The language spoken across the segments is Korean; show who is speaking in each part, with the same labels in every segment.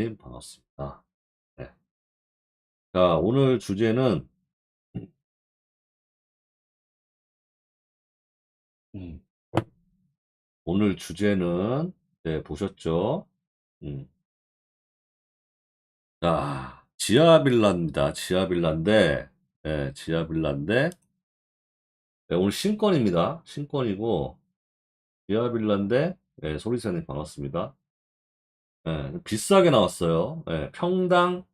Speaker 1: 조사대님 반갑습니다. 네. 자, 오늘 주제는 음, 오늘 주제는 네, 보셨죠? 음. 자, 지하 빌라입니다. 지하 빌라인데, 네, 지하 빌라인데, 네, 오늘 신권입니다. 신권이고, 지하 빌라인데, 네, 소리새님 반갑습니다. 네, 비싸게 나왔어요. 네, 평당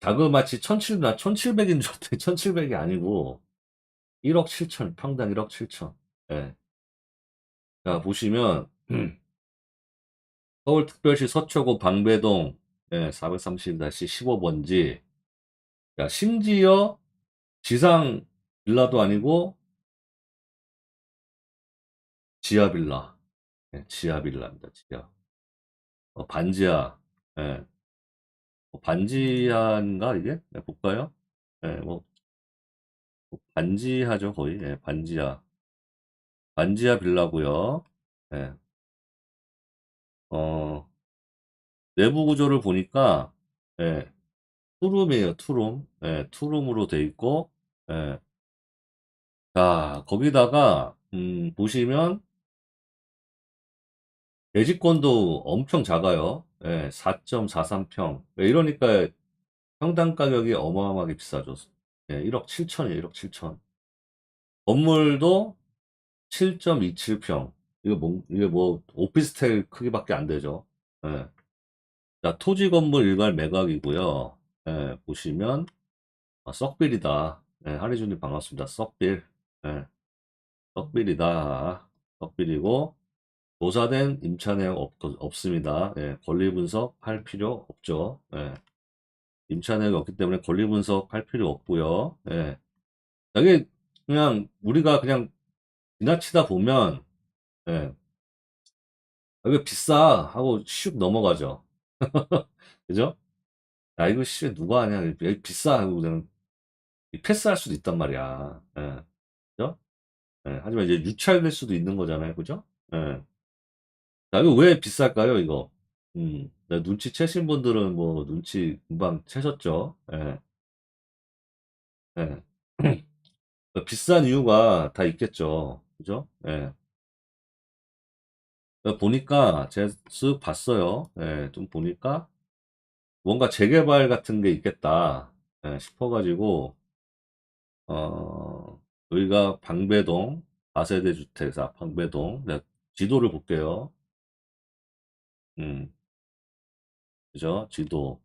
Speaker 1: 자그마치 1700, 1700인 줄 알았더니 1700이 아니고 1억 7천, 평당 1억 7천. 예. 자, 보시면 서울특별시 서초구 방배동 예, 430-15번지. 야, 심지어 지상 빌라도 아니고 지하 빌라. 예, 지하 빌라입니다. 지하. 어, 반지하. 예. 뭐 반지하인가 이게? 네, 볼까요? 예, 뭐, 뭐 반지하죠 거의. 예, 반지하. 반지하 빌라고요. 예. 어, 내부 구조를 보니까 예, 투룸이에요. 투룸. 예, 투룸으로 돼 있고 예. 자, 거기다가 음, 보시면 대지권도 엄청 작아요. 예, 4.43평. 이러니까 평당 가격이 어마어마하게 비싸죠. 예, 1억 7천이에요. 1억 7천. 건물도 7.27평. 이거 뭐, 이게 뭐, 오피스텔 크기밖에 안 되죠. 예. 자, 토지 건물 일괄 매각이고요. 예, 보시면, 아, 썩빌이다. 예, 하리준님 반갑습니다. 썩빌. 예, 썩빌이다. 썩빌이고, 조사된 임차 내용 없, 없습니다. 예, 권리 분석할 필요 없죠. 예. 임차 내역이 없기 때문에 권리 분석할 필요 없고요. 예. 이게 그냥 우리가 그냥 지나치다 보면 예. 이거 비싸 하고 슉 넘어가죠. 그죠? 야 이거 씨 누가 하냐 이거 비싸 하고 그냥 패스할 수도 있단 말이야. 예. 그죠? 예. 하지만 이제 유찰될 수도 있는 거잖아요. 그죠? 예. 자, 이거 왜 비쌀까요, 이거? 음, 네, 눈치 채신 분들은 뭐 눈치 금방 채셨죠. 예. 예. 비싼 이유가 다 있겠죠. 그죠? 예. 보니까 제가 쓱 봤어요. 예, 좀 보니까 뭔가 재개발 같은 게 있겠다 예, 싶어가지고 어, 여기가 방배동 4세대 주택사 방배동 네, 지도를 볼게요. 음, 그죠? 지도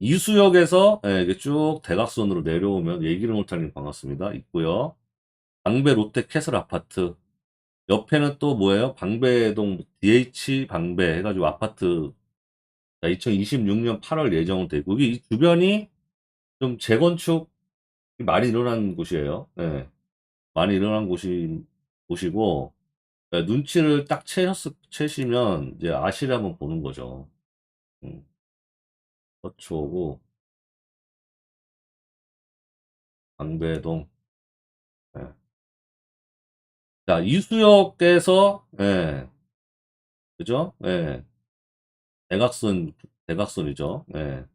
Speaker 1: 이수역에서 예, 쭉 대각선으로 내려오면 얘기를 못하는 반갑습니다. 있고요. 방배 롯데 캐슬 아파트 옆에는 또 뭐예요? 방배동 DH 방배 해가지고 아파트 2026년 8월 예정은 되고 여기 이 주변이 좀 재건축 많이 일어난 곳이에요. 네. 많이 일어난 곳이 곳이고 네, 눈치를 딱 채셨, 채시면 이제 아시라면 보는 거죠. 음. 서초구 방배동 네. 자 이수역에서 예. 그죠? 예. 대각선 대각선이죠. 예.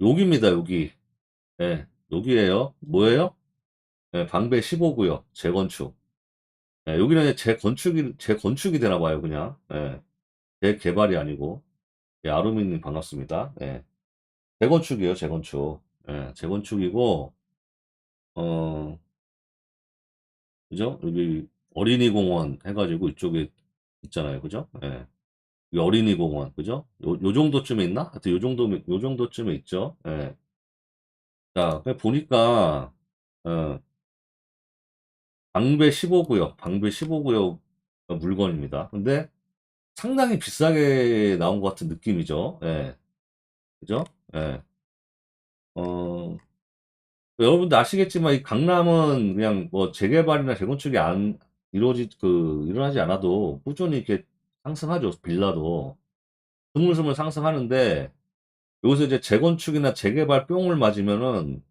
Speaker 1: 여기입니다. 여기. 예. 여기에요. 뭐예요? 예, 방배 15구역 재건축. 예, 여기는 재건축이 재건축이 되나 봐요, 그냥. 예. 재개발이 아니고. 예, 아루미님 반갑습니다. 예. 재건축이에요, 재건축. 예, 재건축이고 어 그죠? 여기 어린이 공원 해가지고 이쪽에 있잖아요, 그죠? 예. 이 어린이 공원, 그죠? 요, 요 정도쯤에 있나? 하여튼 요 정도, 요 정도쯤에 있죠. 예. 자, 보니까, 어, 방배 15구역, 방배 15구역 물건입니다. 근데 상당히 비싸게 나온 것 같은 느낌이죠. 예. 그죠? 예. 어, 여러분들 아시겠지만 이 강남은 그냥 뭐 재개발이나 재건축이 안 이루어지 그 일어나지 않아도 꾸준히 이렇게 상승하죠. 빌라도 스물스물 상승하는데 여기서 이제 재건축이나 재개발 뿅을 맞으면은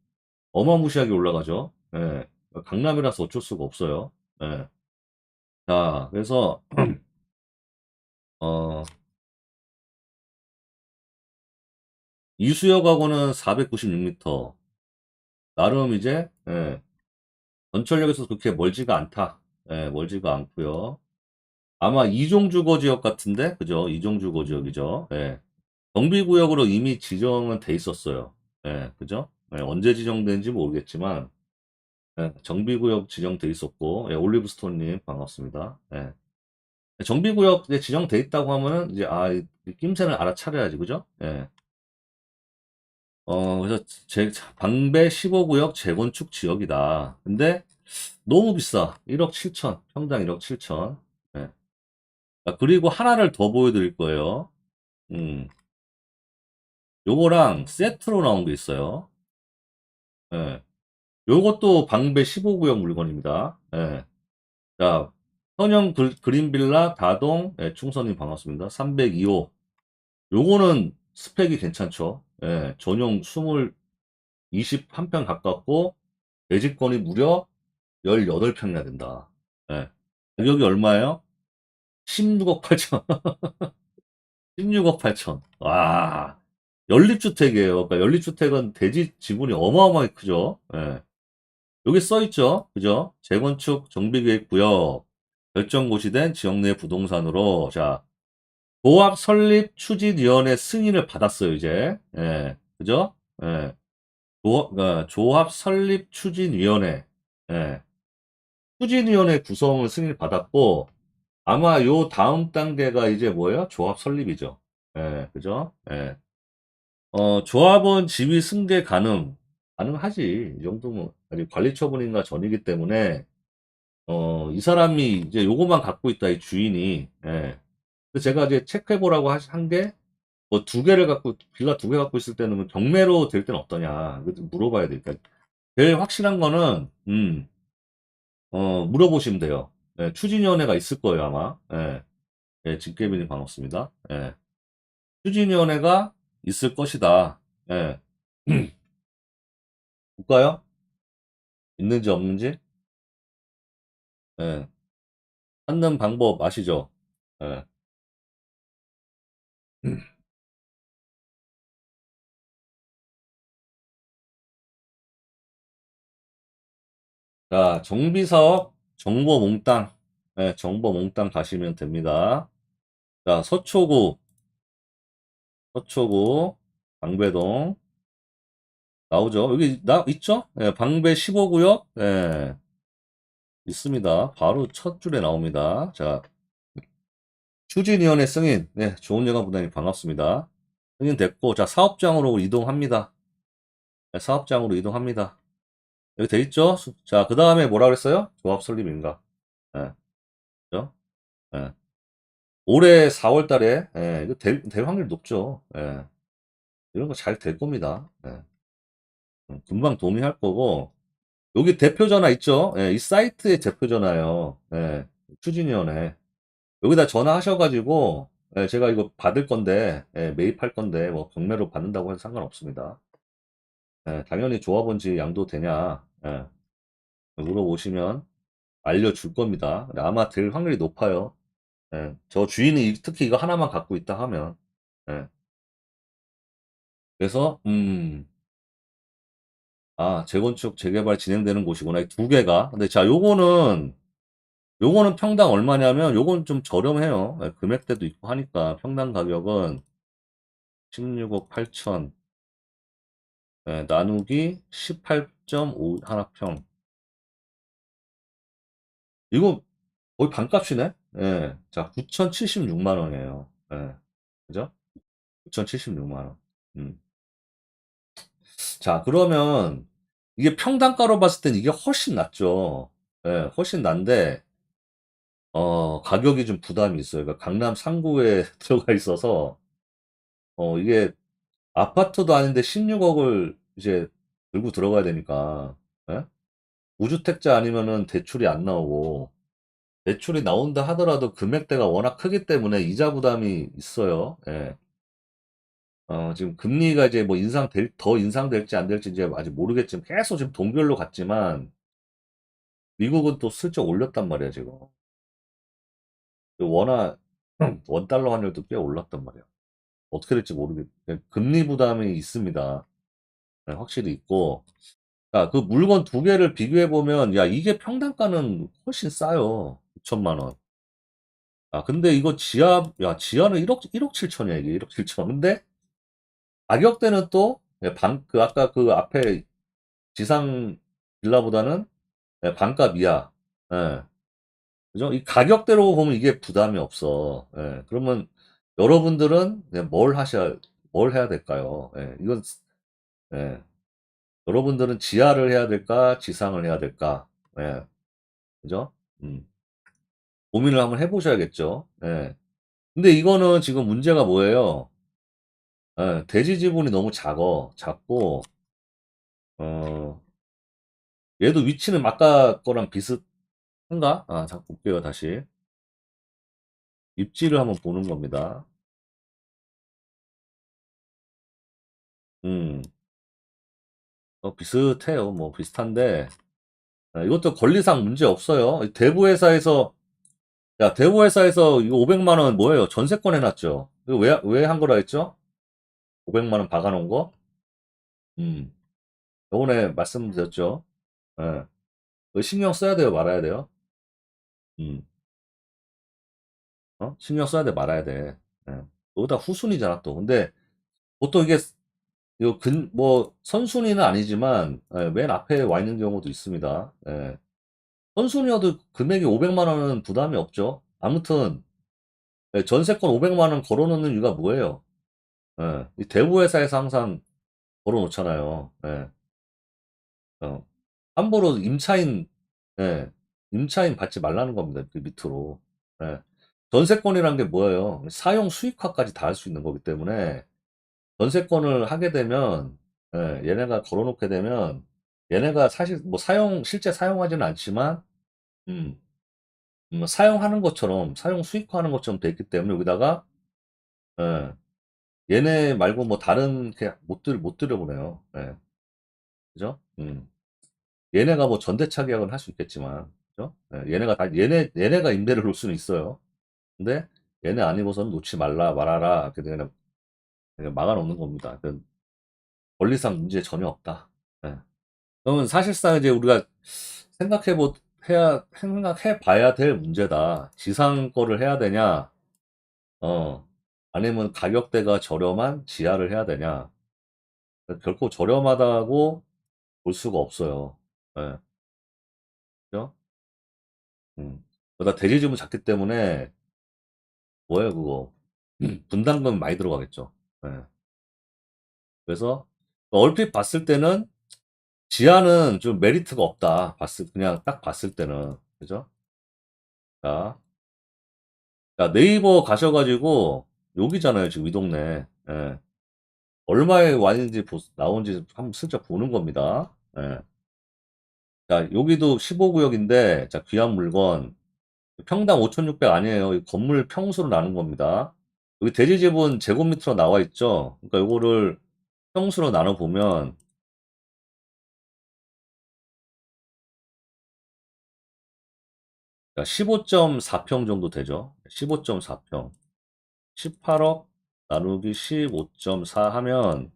Speaker 1: 어마무시하게 올라가죠. 예. 강남이라서 어쩔 수가 없어요. 예. 자, 그래서 어 이수역하고는 496m. 나름 이제, 예, 전철역에서 그렇게 멀지가 않다. 예, 멀지가 않고요 아마 이종주거 지역 같은데, 그죠? 이종주거 지역이죠. 예. 정비구역으로 이미 지정은 돼 있었어요. 예, 그죠? 예, 언제 지정된지 모르겠지만, 예, 정비구역 지정돼 있었고, 예, 올리브스톤님 반갑습니다. 예. 정비구역에 지정돼 있다고 하면은, 이제, 아, 이 낌새를 알아차려야지, 그죠? 예. 어, 그래서 제, 방배 15구역 재건축 지역이다. 근데 너무 비싸. 1억 7천. 평당 1억 7천. 예. 아, 그리고 하나를 더 보여드릴 거예요. 음. 요거랑 세트로 나온 게 있어요. 예. 요것도 방배 15구역 물건입니다. 예. 자, 현영 그, 그린빌라 다동 예, 충선님 반갑습니다. 302호. 요거는 스펙이 괜찮죠. 예, 전용 20, 21평 가깝고 매집건이 무려 18평이나 된다. 예. 가격이 얼마예요? 16억 8천. 16억 8천. 와. 연립주택이에요. 그러니까 연립주택은 대지 지분이 어마어마하게 크죠. 예. 여기 써 있죠. 그죠? 재건축 정비계획 구역 결정 고시된 지역 내 부동산으로 자 조합 설립 추진위원회 승인을 받았어요, 이제. 예, 그죠? 예. 조합, 그러니까 조합 설립 추진위원회. 예. 추진위원회 구성을 승인을 받았고, 아마 요 다음 단계가 이제 뭐예요? 조합 설립이죠. 예, 그죠? 예. 어, 조합원 지위 승계 가능. 가능하지. 이 정도면, 아직 관리 처분인가 전이기 때문에, 어, 이 사람이 이제 요것만 갖고 있다, 이 주인이. 예. 제가 이제 체크해 보라고 한 게, 뭐 두 개를 갖고, 빌라 두 개 갖고 있을 때는 뭐 경매로 될 때는 어떠냐. 이거 좀 물어봐야 되니까. 제일 확실한 거는, 음, 어, 물어보시면 돼요. 예, 추진위원회가 있을 거예요, 아마. 예, 예, 진깨비님 반갑습니다. 예. 추진위원회가 있을 것이다. 예. 볼까요? 있는지 없는지? 예. 찾는 방법 아시죠? 예. 자, 정비사업 정보 몽땅, 예, 정보 몽땅 가시면 됩니다. 자, 서초구, 서초구, 방배동, 나오죠? 여기, 나, 있죠? 예, 방배 15구역, 예, 있습니다. 바로 첫 줄에 나옵니다. 자, 추진위원회 승인, 네, 좋은 여가 부단님 반갑습니다. 승인 됐고, 자, 사업장으로 이동합니다. 네, 사업장으로 이동합니다. 여기 돼 있죠? 수- 자, 그 다음에 뭐라 그랬어요? 조합 설립인가? 예. 그죠? 예. 올해 4월 달에, 예, 이거 될, 될 확률 높죠. 예. 이런 거 잘 될 겁니다. 예. 음, 금방 동의할 거고, 여기 대표 전화 있죠? 예, 이 사이트의 대표 전화예요. 예, 추진위원회. 여기다 전화하셔가지고, 예, 제가 이거 받을 건데, 예, 매입할 건데, 뭐, 경매로 받는다고 해서 상관없습니다. 예, 당연히 조합원지 양도 되냐, 예, 물어보시면 알려줄 겁니다. 아마 될 확률이 높아요. 예, 저 주인이 특히 이거 하나만 갖고 있다 하면, 예. 그래서, 음, 아, 재건축, 재개발 진행되는 곳이구나. 이 두 개가. 근데 자, 요거는, 요거는 평당 얼마냐면, 요건 좀 저렴해요. 예, 금액대도 있고 하니까, 평당 가격은 16억 8천, 예, 나누기 18.5 하나평. 이거 거의 반값이네? 예. 자, 9,076만 원이에요. 예. 그죠? 9,076만 원. 음. 자, 그러면 이게 평당가로 봤을 땐 이게 훨씬 낫죠. 예, 훨씬 난데 어, 가격이 좀 부담이 있어요. 그러니까 강남 상구에 들어가 있어서 어, 이게 아파트도 아닌데 16억을 이제 들고 들어가야 되니까 예? 무주택자 아니면은 대출이 안 나오고 대출이 나온다 하더라도 금액대가 워낙 크기 때문에 이자 부담이 있어요. 예. 어, 지금 금리가 이제 뭐 인상될, 더 인상될지 안 될지 이제 아직 모르겠지만 계속 지금 동결로 갔지만 미국은 또 슬쩍 올렸단 말이야, 지금. 원화, 원 달러 환율도 꽤 올랐단 말이야. 어떻게 될지 모르겠, 금리 부담이 있습니다. 네, 확실히 있고, 야, 그 물건 두 개를 비교해 보면, 야, 이게 평당가는 훨씬 싸요. 6천만 원. 아, 근데 이거 지하, 야, 지하는 1억, 1억 7천이야, 이게 1억 7천. 근데 가격대는 또, 예, 반, 그, 아까 그 앞에 지상 빌라보다는 예, 반값 이하. 예. 그죠? 이 가격대로 보면 이게 부담이 없어. 예. 그러면 여러분들은 예, 뭘 하셔야, 뭘 해야 될까요? 예. 이건, 예. 여러분들은 지하를 해야 될까, 지상을 해야 될까? 예. 그죠? 음. 고민을 한번 해보셔야겠죠. 예. 근데 이거는 지금 문제가 뭐예요? 예, 대지 지분이 너무 작어. 작고, 어, 얘도 위치는 아까 거랑 비슷한가? 아, 잠깐 볼게요, 다시. 입지를 한번 보는 겁니다. 음, 어, 비슷해요. 뭐, 비슷한데, 아, 이것도 권리상 문제 없어요. 대부회사에서, 야, 대부회사에서 이거 500만 원 뭐예요? 전세권 해놨죠? 이거 왜, 왜 한 거라 했죠? 500만 원 박아 놓은 거? 음, 요번에 말씀드렸죠? 예. 이거 신경 써야 돼요, 말아야 돼요? 음, 어? 신경 써야 돼, 말아야 돼. 예. 거기다 후순위잖아, 또. 근데, 보통 이게, 이거 근, 뭐, 선순위는 아니지만, 예, 맨 앞에 와 있는 경우도 있습니다. 예. 선순위여도 금액이 500만 원은 부담이 없죠. 아무튼, 예, 전세권 500만 원 걸어놓는 이유가 뭐예요? 예, 이 대부 회사에서 항상 걸어놓잖아요. 예. 어, 함부로 임차인, 예, 임차인 받지 말라는 겁니다. 그 밑으로. 예. 전세권이란 게 뭐예요? 사용 수익화까지 다 할 수 있는 거기 때문에, 전세권을 하게 되면, 예, 얘네가 걸어놓게 되면, 얘네가 사실 뭐 사용, 실제 사용하지는 않지만, 음, 음, 사용하는 것처럼, 사용 수익화하는 것처럼 돼 있기 때문에 여기다가, 예, 얘네 말고 뭐 다른 게못 들, 못 들여보네요. 예. 그죠? 음. 얘네가 뭐 전대차 계약은 할 수 있겠지만, 그죠? 예, 얘네가 다, 얘네, 얘네가 임대를 놓을 수는 있어요. 근데 얘네 아니고서는 놓지 말라, 말아라. 그냥, 그냥 막아놓는 겁니다. 그 권리상 문제 전혀 없다. 예. 그러면 사실상 이제 우리가 생각해 보, 해야, 생각해 봐야 될 문제다. 지상 거를 해야 되냐, 어, 아니면 가격대가 저렴한 지하를 해야 되냐. 결코 저렴하다고 볼 수가 없어요. 예. 그죠? 음. 나 대리점은 작기 때문에, 뭐예요, 그거. 분담금 많이 들어가겠죠. 예. 그래서, 얼핏 봤을 때는, 지하는 좀 메리트가 없다. 봤을, 그냥 딱 봤을 때는. 그죠? 자. 자, 네이버 가셔가지고, 여기잖아요, 지금 이 동네. 예. 얼마에 왔는지, 보- 나온지 한번 슬쩍 보는 겁니다. 예. 자, 여기도 15구역인데, 자, 귀한 물건. 평당 5,600 아니에요. 이 건물 평수로 나눈 겁니다. 여기 대지 지분 제곱미터로 나와 있죠. 그러니까 요거를 평수로 나눠 보면 그러니까 15.4평 정도 되죠. 15.4평. 18억 나누기 15.4 하면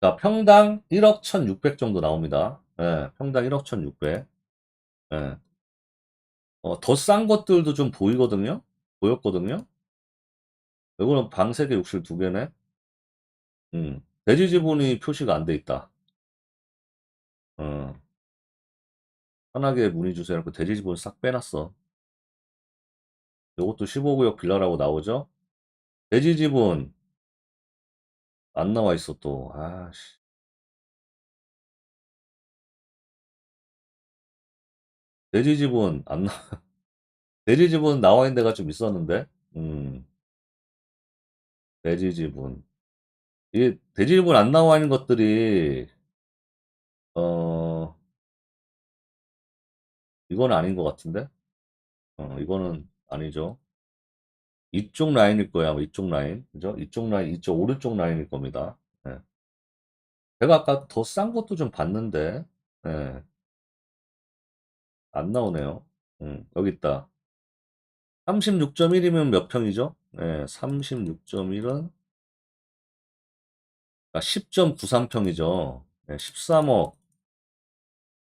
Speaker 1: 그러니까 평당 1억 1,600 정도 나옵니다. 예, 평당 1억 1,600. 예. 어, 더 싼 것들도 좀 보이거든요. 보였거든요. 이거는 방 3개, 욕실 2개네. 음. 대지 지분이 표시가 안 돼 있다. 어. 편하게 문의 주세요. 대지 지분 싹 빼놨어. 요것도 15구역 빌라라고 나오죠? 대지 지분 안 나와 있어 또. 아씨. 대지 지분 안 나. 대지 지분 나와 있는 데가 좀 있었는데. 음. 대지 지분. 이게 대지 지분 안 나와 있는 것들이 어 이건 아닌 것 같은데? 어 이거는 아니죠. 이쪽 라인일 거야. 이쪽 라인. 그죠? 이쪽 라인, 이쪽 오른쪽 라인일 겁니다. 예. 제가 아까 더 싼 것도 좀 봤는데, 예. 안 나오네요. 음, 여기 있다. 36.1이면 몇 평이죠? 예, 36.1은 10.93평이죠. 13억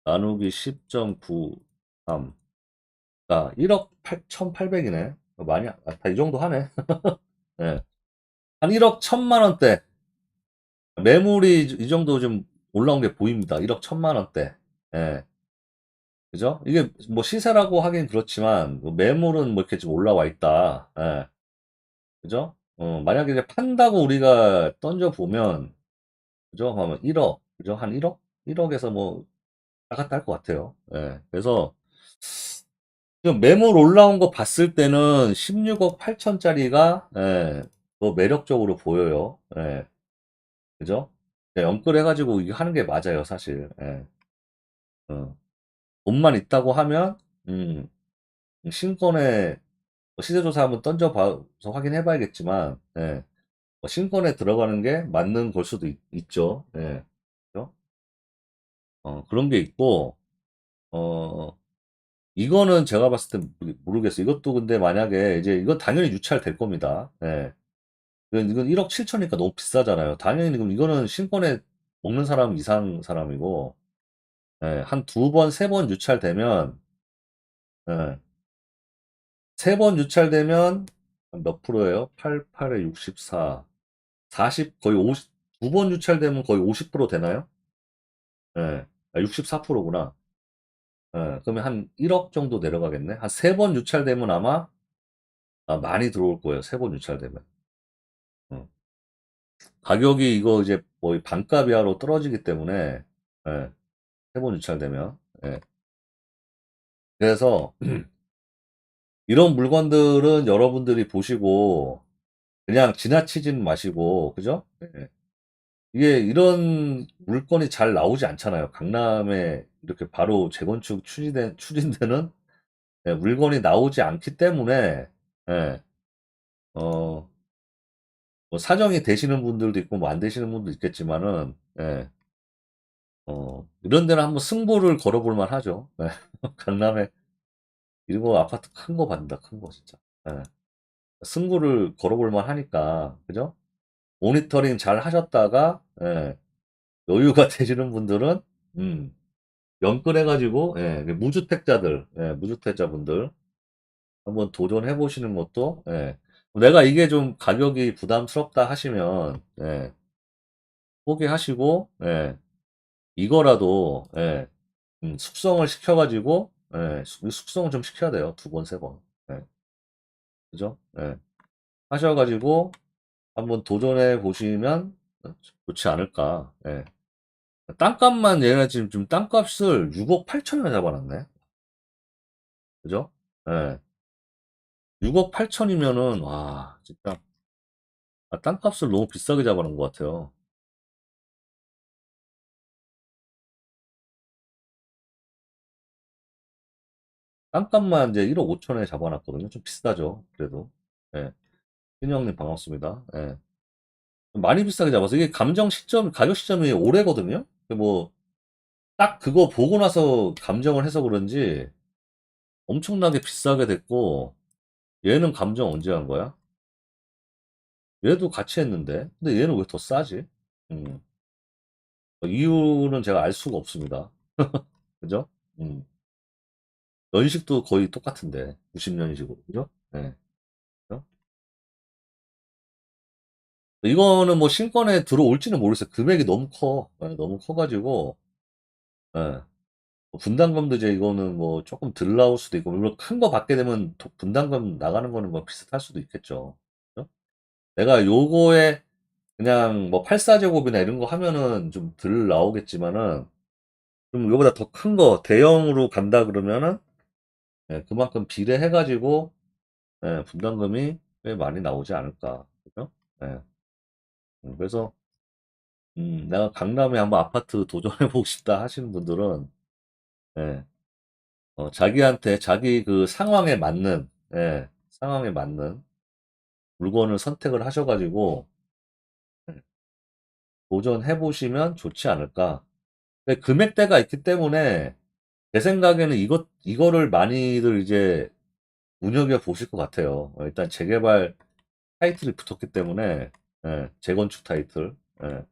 Speaker 1: 나누기 10.93. 아, 1억 8,800이네. 많이, 아, 다이 정도 하네. 예. 한 1억 1천만 원대. 매물이 이 정도 좀 올라온 게 보입니다. 1억 1천만 원대. 예. 그죠? 이게 뭐 시세라고 하긴 그렇지만, 뭐 매물은 뭐 이렇게 좀 올라와 있다. 예. 그죠? 어, 만약에 이제 판다고 우리가 던져보면, 그죠? 하면 1억, 그죠? 한 1억? 1억에서 뭐, 나갔다 할 것 같아요. 예. 그래서, 매물 올라온 거 봤을 때는 16억 8천짜리가, 예, 더 매력적으로 보여요. 예. 그죠? 예, 연끌해가지고 이게 하는 게 맞아요, 사실. 예. 어. 돈만 있다고 하면, 음, 신권에, 뭐 시세조사 한번 던져봐서 확인해봐야겠지만, 예. 뭐 신권에 들어가는 게 맞는 걸 수도 있, 죠 예. 그죠? 어, 그런 게 있고, 어, 이거는 제가 봤을 때 모르- 모르겠어요. 이것도 근데 만약에 이제 이건 당연히 유찰될 겁니다. 예. 이건, 이건 1억 7천이니까 너무 비싸잖아요. 당연히 그럼 이거는 신권에 먹는 사람 이상 사람이고, 예, 한 두 번, 세 번 유찰되면, 예, 세 번 유찰되면 몇 프로예요? 8, 8에 64, 40, 거의 50, 두 번 유찰되면 거의 50% 되나요? 예, 64%구나. 예, 그러면 한 1억 정도 내려가겠네. 한 세 번 유찰되면 아마 아, 많이 들어올 거예요. 세 번 유찰되면. 음. 가격이 이거 이제 거의 반값 이하로 떨어지기 때문에 예, 세 번 유찰되면 예. 그래서 이런 물건들은 여러분들이 보시고 그냥 지나치지는 마시고 그죠? 예. 이게 이런 물건이 잘 나오지 않잖아요. 강남에 이렇게 바로 재건축 추진된, 추진되는 예, 물건이 나오지 않기 때문에 예, 어, 뭐 사정이 되시는 분들도 있고 뭐 안 되시는 분도 있겠지만은 예, 어, 이런 데는 한번 승부를 걸어볼 만하죠. 예. 강남에 이거 아파트 큰 거 받는다, 큰 거 진짜. 예. 승부를 걸어볼 만하니까 그죠? 모니터링 잘 하셨다가 예, 여유가 되시는 분들은 음, 연끌해가지고 예, 무주택자들, 예, 무주택자분들 한번 도전해 보시는 것도 예, 내가 이게 좀 가격이 부담스럽다 하시면 예, 포기하시고 예, 이거라도 예, 음, 숙성을 시켜가지고 예, 숙- 숙성을 좀 시켜야 돼요. 두 번, 세 번. 예, 그죠? 예, 하셔가지고 한번 도전해 보시면 좋지 않을까. 예. 땅값만 얘네 지금 좀 땅값을 6억 8천이나 잡아놨네. 그죠? 예. 6억 8천이면은 와 진짜 아, 땅값을 너무 비싸게 잡아놓은 것 같아요. 땅값만 이제 1억 5천에 잡아놨거든요. 좀 비싸죠. 그래도. 예. 신영님 반갑습니다. 예. 좀 많이 비싸게 잡아서 이게 감정 시점, 가격 시점이 오래거든요. 뭐, 딱 그거 보고 나서 감정을 해서 그런지 엄청나게 비싸게 됐고, 얘는 감정 언제 한 거야? 얘도 같이 했는데, 근데 얘는 왜 더 싸지? 음. 이유는 제가 알 수가 없습니다. 그죠? 음. 연식도 거의 똑같은데, 90년식으로, 그죠? 예. 이거는 뭐 신권에 들어올지는 모르겠어요. 금액이 너무 커. 예, 너무 커가지고, 예. 뭐 분담금도 이제 이거는 뭐 조금 덜 나올 수도 있고, 물론 큰 거 받게 되면 도- 분담금 나가는 거는 뭐 비슷할 수도 있겠죠. 그죠? 내가 요거에 그냥 뭐 84제곱이나 이런 거 하면은 좀 덜 나오겠지만은, 좀 이거보다 더 큰 거, 대형으로 간다 그러면은, 예, 그만큼 비례해가지고, 예, 분담금이 꽤 많이 나오지 않을까. 그죠? 예. 음, 그래서, 음, 내가 강남에 한번 아파트 도전해보고 싶다 하시는 분들은, 예, 어, 자기한테, 자기 그 상황에 맞는, 예, 상황에 맞는 물건을 선택을 하셔가지고, 예, 도전해보시면 좋지 않을까. 근데 금액대가 있기 때문에, 제 생각에는 이것, 이거를 많이들 이제 눈여겨 보실 것 같아요. 어, 일단 재개발 타이틀이 붙었기 때문에, 예, 재건축 타이틀. 예.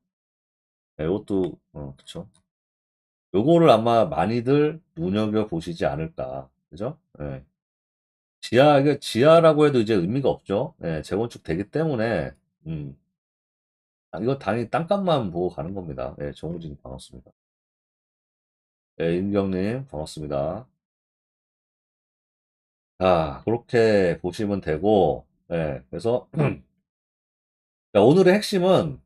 Speaker 1: 예, 이것도 어, 그쵸. 요거를 아마 많이들 눈여겨 보시지 않을까, 그죠? 예. 지하 이게 지하라고 해도 이제 의미가 없죠. 예, 재건축 되기 때문에 음. 아, 이거 당연히 땅값만 보고 가는 겁니다. 예, 정우진 반갑습니다. 예, 임경님 반갑습니다. 자, 그렇게 보시면 되고, 예, 그래서 자, 오늘의 핵심은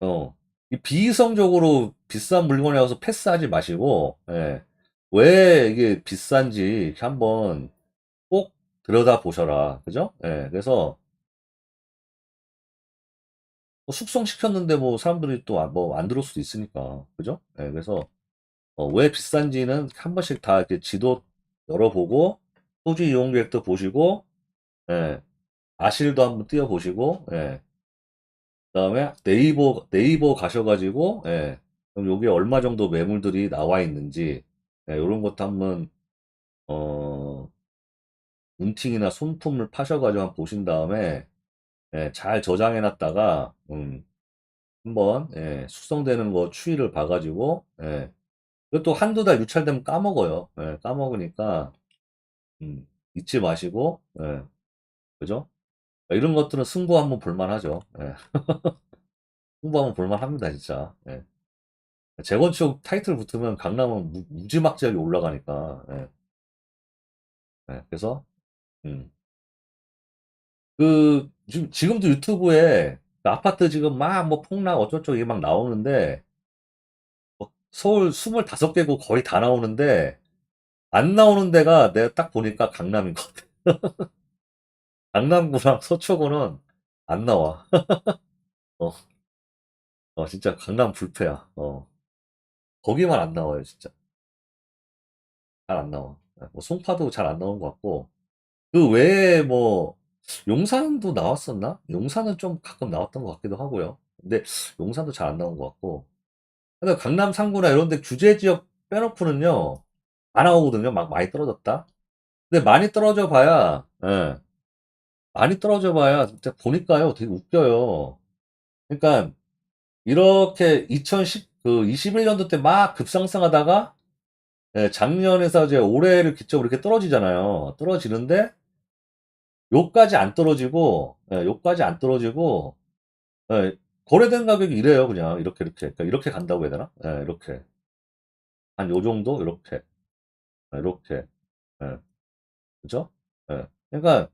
Speaker 1: 어, 이 비이성적으로 비싼 물건에 와서 패스하지 마시고, 예, 왜 이게 비싼지 한번 꼭 들여다 보셔라. 그죠? 예, 그래서 뭐 숙성시켰는데 뭐 사람들이 또 뭐 안 들을 수도 있으니까. 그죠? 예, 그래서 어, 왜 비싼지는 한 번씩 다 이렇게 지도 열어보고, 토지 이용 계획도 보시고, 예, 아실도 한번 띄워보시고, 예, 그 다음에 네이버 네이버 가셔가지고 예, 그럼 요게 얼마 정도 매물들이 나와 있는지 예, 요런 것도 한번 어 문팅이나 손품을 파셔가지고 한번 보신 다음에 예, 잘 저장해 놨다가 음, 한번 예, 숙성되는 거 추이를 봐가지고 예, 또 한두 달 유찰되면 까먹어요. 예, 까먹으니까 음, 잊지 마시고 예, 그죠? 이런 것들은 승부 한번 볼만하죠. 예. 승부 한번 볼만합니다, 진짜. 예. 재건축 타이틀 붙으면 강남은 무, 무지막지하게 올라가니까. 예. 예, 그래서 음. 그 지금 지금도 유튜브에 그 아파트 지금 막 뭐 폭락 어쩌고저쩌고 이게 막 나오는데 뭐 서울 25개국 거의 다 나오는데 안 나오는 데가 내가 딱 보니까 강남인 것 같아. 강남구랑 서초구는 안 나와. 어, 어, 진짜 강남 불패야. 어, 거기만 안 나와요, 진짜. 잘 안 나와. 뭐 송파도 잘 안 나오는 것 같고 그 외에 뭐 용산도 나왔었나? 용산은 좀 가끔 나왔던 것 같기도 하고요. 근데 용산도 잘 안 나온 것 같고. 근데 강남 상구나 이런 데 규제 지역 빼놓고는요. 안 나오거든요. 막 많이 떨어졌다. 근데 많이 떨어져 봐야 예. 많이 떨어져 봐야 보니까요. 되게 웃겨요. 그러니까 이렇게 2010, 그 21년도 때 막 급상승하다가 예, 작년에서 이제 올해를 기점으로 이렇게 떨어지잖아요. 떨어지는데 요까지 안 떨어지고 예, 요까지 안 떨어지고 예, 거래된 가격이 이래요. 그냥 이렇게 이렇게 그러니까 이렇게 간다고 해야 되나? 예, 이렇게 한 요 정도 이렇게 예, 이렇게 예, 그죠? 예. 그러니까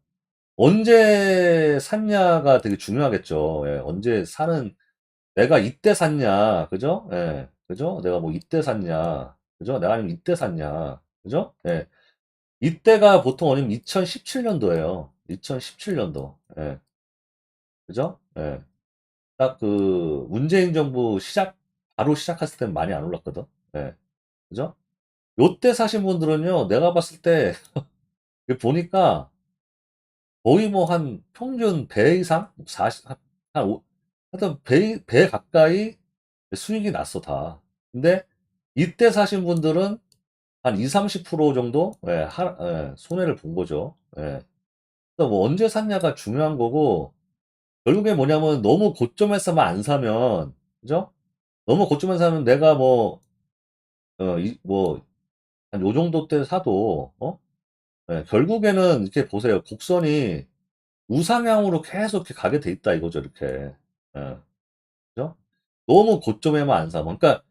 Speaker 1: 언제 샀냐가 되게 중요하겠죠. 예, 언제 사는 내가 이때 샀냐, 그죠? 예, 그죠? 내가 뭐 이때 샀냐, 그죠? 내가 아니면 이때 샀냐, 그죠? 예, 이때가 보통 아니면 2017년도예요. 2017년도. 예, 그죠? 예, 딱 그 문재인 정부 시작 바로 시작했을 땐 많이 안 올랐거든. 예, 그죠? 요때 사신 분들은요, 내가 봤을 때 보니까 거의 뭐 한 평균 배 이상 40, 한, 한 오- 하여튼 배, 배 가까이 수익이 났어 다. 근데 이때 사신 분들은 한 2, 30% 정도 예, 하, 예, 손해를 본 거죠. 예. 뭐 언제 샀냐가 중요한 거고 결국에 뭐냐면 너무 고점에서만 안 사면 그죠? 너무 고점에 사면 내가 뭐 어, 이, 뭐, 한 요 정도 때 사도, 어? 예, 결국에는 이렇게 보세요. 곡선이 우상향으로 계속 이렇게 가게 돼 있다 이거죠, 이렇게. 예, 그죠? 너무 고점에만 안 사면. 그러니까,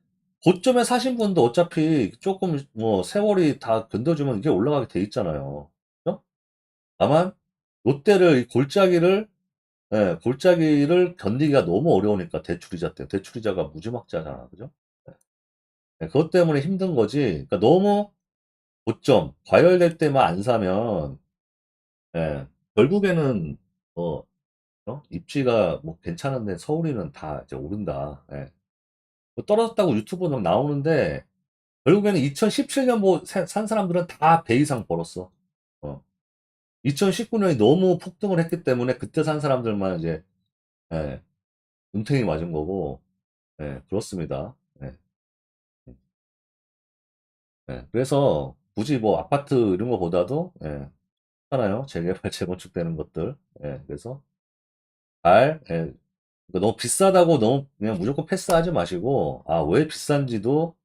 Speaker 1: 고점에 사신 분도 어차피 조금 뭐 세월이 다 견뎌주면 이게 올라가게 돼 있잖아요. 그죠? 다만, 이 골짜기를, 예, 골짜기를 견디기가 너무 어려우니까 대출이자 때. 대출이자가 무지막지하잖아. 그죠? 예, 그것 때문에 힘든 거지. 그러니까 너무 고점, 과열될 때만 안 사면, 예, 결국에는, 뭐, 어? 입지가 뭐 괜찮은데 서울이는 다 이제 오른다. 예. 뭐 떨어졌다고 유튜브는 나오는데, 결국에는 2017년 뭐 산 사람들은 다 배 이상 벌었어. 어. 2019년이 너무 폭등을 했기 때문에 그때 산 사람들만 이제, 예, 눈탱이 맞은 거고, 예, 그렇습니다. 예. 예. 그래서 굳이 뭐 아파트 이런 거보다도, 예, 하나요? 재개발, 재건축되는 것들. 예, 그래서 잘, 예, 그러니까 너무 비싸다고 너무 그냥 무조건 패스하지 마시고, 아, 왜 비싼지도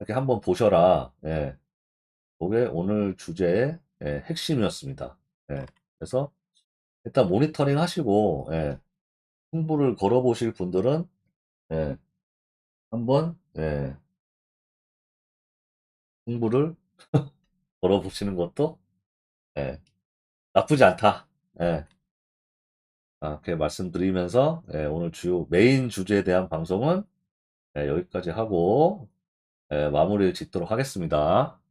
Speaker 1: 이렇게 한번 보셔라. 예. 그게 오늘 주제의 예, 핵심이었습니다. 예. 그래서 일단 모니터링 하시고, 예. 승부를 걸어 보실 분들은, 예. 한번, 예. 승부를 걸어보시는 것도, 예. 나쁘지 않다. 예. 아, 이렇게 말씀드리면서, 예, 오늘 주요 메인 주제에 대한 방송은 예, 여기까지 하고, 예, 마무리를 짓도록 하겠습니다.